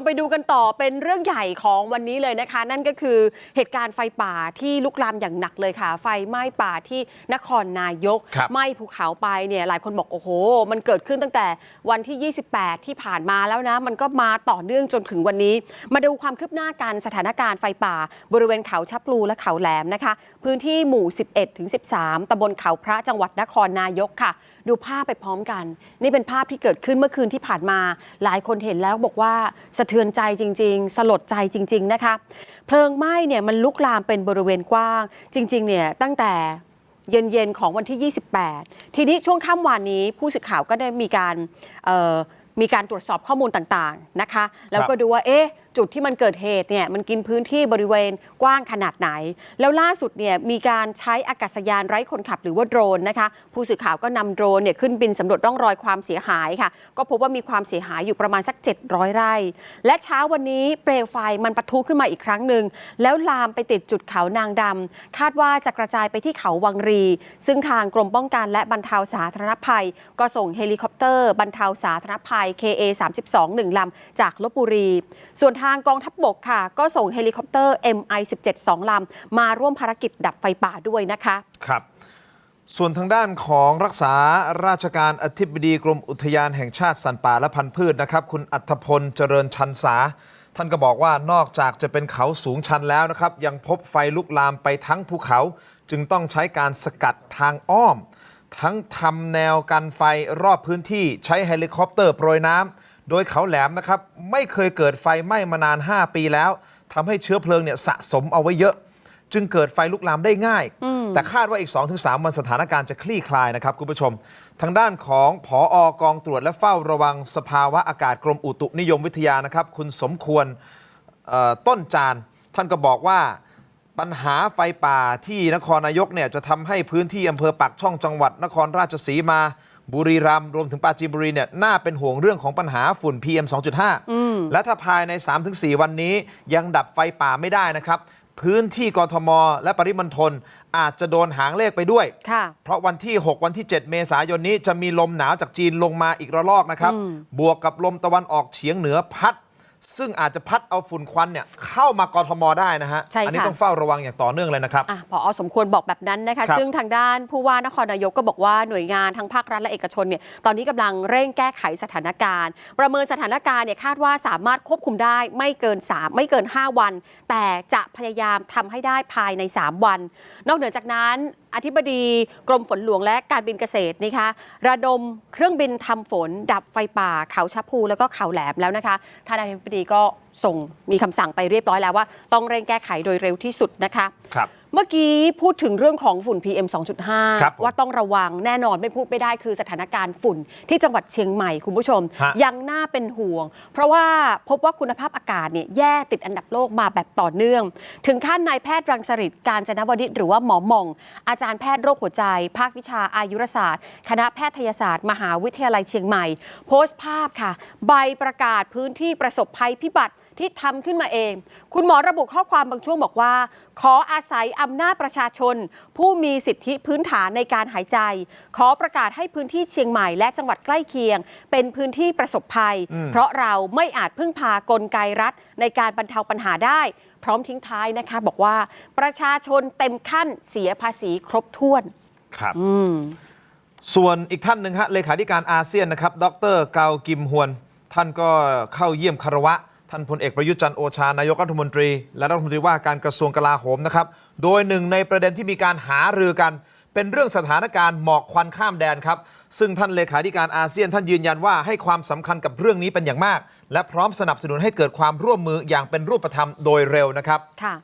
มไปดูกันต่อเป็นเรื่องใหญ่ของวันนี้เลยนะคะ นั่นก็คือเหตุการณ์ไฟป่าที่ลุกลามอย่างหนักเลยค่ะ ไฟไหม้ป่าที่นครนายกครับไหม้ภูเขาไปเนี่ยหลายคนบอกโอ้โห มันเกิดขึ้นตั้งแต่วันที่ 28 ที่ผ่านมาแล้วนะ มันก็มาต่อเนื่องจนถึงวันนี้ มาดูความคืบหน้าการสถานการณ์ไฟป่า บริเวณเขาชับพลูและเขาแหลมนะคะ พื้นที่หมู่ 11ถึง13ตำบลเขาพระจังหวัดนครนายกค่ะ ดูภาพไปพร้อมกัน นี่เป็นภาพที่เกิดขึ้นเมื่อคืนที่ผ่านมา หลายคนเห็นแล้วบอกว่าสะเทือนใจจริง ๆ สลดใจจริง ๆ นะคะ เพลิงไหม้เนี่ยมันลุกลามเป็นบริเวณกว้าง จริง ๆ เนี่ยตั้งแต่เย็น ๆ ของวันที่ 28 ทีนี้ช่วงค่ำวานนี้ผู้สื่อข่าวก็ได้มีการมีการตรวจสอบข้อมูลต่าง ๆ นะคะ แล้วก็ดูว่า เอ๊ะจุดที่มันเกิดเหตุเนี่ยมันกินพื้นที่บริเวณกว้างขนาดไหน แล้วล่าสุดเนี่ยมีการใช้อากาศยานไร้คนขับหรือว่าโดรนนะคะ ผู้สื่อข่าวก็นำโดรนเนี่ยขึ้นบินสำรวจร่องรอยความเสียหายค่ะ ก็พบว่ามีความเสียหายอยู่ประมาณสัก 700 ไร่ และเช้าวันนี้เปลวไฟมันปะทุขึ้นมาอีกครั้งหนึ่งแล้วลามไปติดจุดเขานางดำคาดว่าจะกระจายไปที่เขาวังรี ซึ่งทางกรมป้องกันและบรรเทาสาธารณภัย ก็ส่งเฮลิคอปเตอร์บรรเทาสาธารณภัย KA 32 1ลำจากลบบุรี ส่วนทางกองทัพบบกค่ะ ก็ส่งเฮลิคอปเตอร์ MI 17 2ลำ มาร่วมภารกิจดับไฟป่าด้วยนะคะ ครับส่วนทางด้านของรักษาราชการอธิบดีกรมอุทยานแห่งชาติสัตว์ป่าและพันธุ์พืชนะครับ คุณอัธพลเจริญชันษา ท่านก็บอกว่านอกจากจะเป็นเขาสูงชันแล้วนะครับ ยังพบไฟลุกลามไปทั้งภูเขา จึงต้องใช้การสกัดทางอ้อม ทั้งทำแนวกันไฟรอบพื้นที่ใช้เฮลิคอปเตอร์โปรยน้ำ โดยเขาแหลมนะครับไม่เคยเกิดไฟไหม้มานาน 5 ปีแล้วทำให้เชื้อเพลิงเนี่ยสะสมเอาไว้เยอะ จึงเกิดไฟลุกลามได้ง่าย แต่คาดว่าอีก 2-3 วันสถานการณ์จะคลี่คลายนะครับคุณผู้ชม ทางด้านของผออกองตรวจและเฝ้าระวังสภาวะอากาศกรมอุตุนิยมวิทยานะครับ คุณสมควรเอ่อต้นจาน ท่านก็บอกว่าปัญหาไฟป่าที่นครนายกเนี่ยจะทำให้พื้นที่อำเภอปากช่องจังหวัด นครราชสีมา บุรีรัมย์รวมถึงปราจีนบุรีเนี่ยน่าเป็นห่วงเรื่องของปัญหาฝุ่น PM 2.5 และถ้าภายใน 3-4 วันนี้ยังดับไฟป่าไม่ได้นะครับ พื้นที่กทม และปริมณฑลอาจจะโดนหางเลขไปด้วยค่ะเพราะวันที่ 6 วันที่ 7 เมษายนนี้จะมีลมหนาวจากจีนลงมาอีกระลอกนะครับ บวกกับลมตะวันออกเฉียงเหนือพัด ซึ่งอาจจะพัดเอาฝุ่นควันเนี่ยเข้ามากทมได้นะฮะ ใช่ค่ะ อันี้ต้องเฝ้าระวังอย่างต่อเนื่องเลยนะครับ อะพอสมควรบอกแบบนั้นนะคะ ครับ ซึ่งทางด้านผู้ว่านครนายกก็บอกว่าหน่วยงานทั้งภาครัฐและเอกชนเนี่ยตอนนี้กำลังเร่งแก้ไขสถานการณ์ ประเมินสถานการณ์เนี่ยคาดว่าสามารถควบคุมได้ไม่เกิน 3 ไม่เกิน 5 วัน แต่จะพยายามทำให้ได้ภายใน 3 วัน นอกเหนือจากนั้นอธิบดีกรมฝนหลวงและการบินเกษตรนะคะระดมเครื่องบินทำฝน ดับไฟป่า เขาชับพูแล้วก็เขาแหลมแล้วนะคะท่านอธิบดีก็ส่งมีคำสั่งไปเรียบร้อยแล้วว่า ต้องเร่งแก้ไขโดยเร็วที่สุดนะคะครับ เมื่อกี้พูดถึงเรื่องของฝุ่น PM ครับผม2.5 ว่าต้องระวังแน่นอนไม่พูดไม่ได้คือสถานการณ์ฝุ่นที่จังหวัดเชียงใหม่คุณผู้ชม ฮะ ยังน่าเป็นห่วง เพราะว่าพบว่าคุณภาพอากาศเนี่ยแย่ติดอันดับโลกมาแบบต่อเนื่อง ถึงขั้นนายแพทย์รังสฤษดิ์การจนวดิษฐ์หรือว่าหมอหม่อง อาจารย์แพทย์โรคหัวใจ ภาควิชาอายุรศาสตร์ คณะแพทยศาสตร์ มหาวิทยาลัยเชียงใหม่ โพสต์ภาพค่ะ ใบประกาศพื้นที่ประสบภัยพิบัติ ที่ทำขึ้นมาเอง คุณหมอระบุข้อความบางช่วงบอกว่า ขออาศัยอำนาจประชาชน ผู้มีสิทธิพื้นฐานในการหายใจ ขอประกาศให้พื้นที่เชียงใหม่และจังหวัดใกล้เคียง เป็นพื้นที่ประสบภัย เพราะเราไม่อาจพึ่งพากลไกรัฐ ในการบรรเทาปัญหาได้พร้อมทิ้งท้ายนะคะ บอกว่าประชาชนเต็มขั้นเสียภาษีครบถ้วนครับส่วนอีกท่านหนึ่งฮะเลขาธิการอาเซียนนะครับ ดรเกากิมฮวน ท่านก็เข้าเยี่ยมคารวะ ท่านพลเอกประยุทธ์จันโอชานายกรัฐมนตรี และรัฐมนตรีว่าการกระทรวงกลาโหมนะครับ โดยหนึ่งในประเด็นที่มีการหารือกัน เป็นเรื่องสถานการณ์หมอกควันข้ามแดนครับ ซึ่งท่านเลขาธิการอาเซียนท่านยืนยันว่าให้ความสำคัญกับเรื่องนี้เป็นอย่างมาก และพร้อมสนับสนุนให้เกิดความร่วมมืออย่างเป็นรูปธรรมโดยเร็วนะครับค่ะ